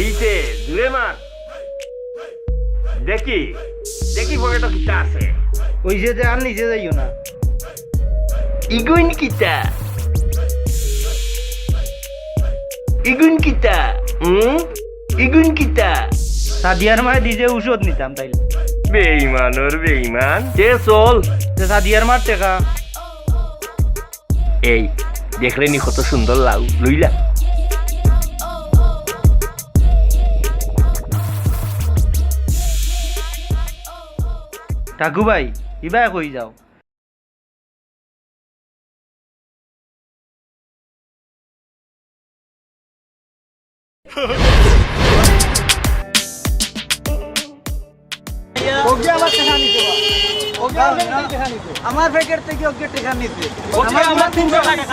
হইছে জুড়ে মার। দেখি দেখি পকেট কিতা আছে। ওই যে আর নিচে যাইও না। ইগুন কিতা? ইগুন কিতা? হুম ইগুন কিতা? সাদিয়ার মায় দিছে ঔষধ নিতাম তাইলে। বেইমানর বেইমান যে চল। তো সাদিয়ার মার টেকা। এই দেখলে নি কত সুন্দর লাউ লইলা। ঠাকু ভাই ইবাই কই যাও? আমার প্যাকেট থেকে ওকে টেকা নিতে আমার তিনশো টাকা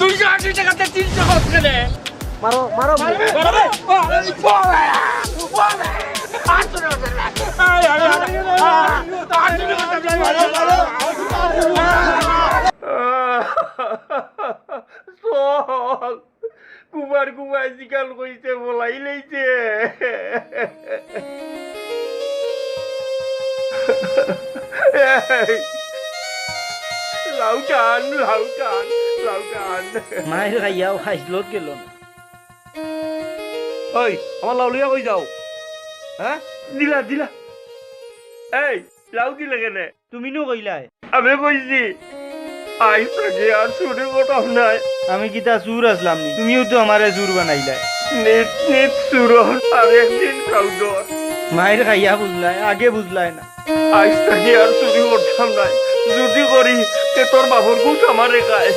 দুইশো আশি টাকাতে তিনশো করছে রে। মারো মারো। চল কুমার কুমার জিকাল কইছে বলাই লইছে। লাউ টান লাউ টান লাউ টান। মায়ের খাইয়াও খাইছিলত গেল না। ওই আমার লাউ লিয়া কই যাও? হ্যাঁ? দিলা দিলা। এই লাউ কি লাগে নে? তুমি নো কইলাই আমি কইছি। আই থাকে আর ছুটি কোটাম নাই। আমি কিতা চুর আসলাম নি? তুমিও তো আমারে চুর বানাইলাই। আর একদিন কাউদর মায়ের খাইয়া বুঝলাই আগে বুঝলাই না। আজ থেকে আর চুরি করতাম নাই। যদি করি তে তোর বাবুর গুছ আমার গায়।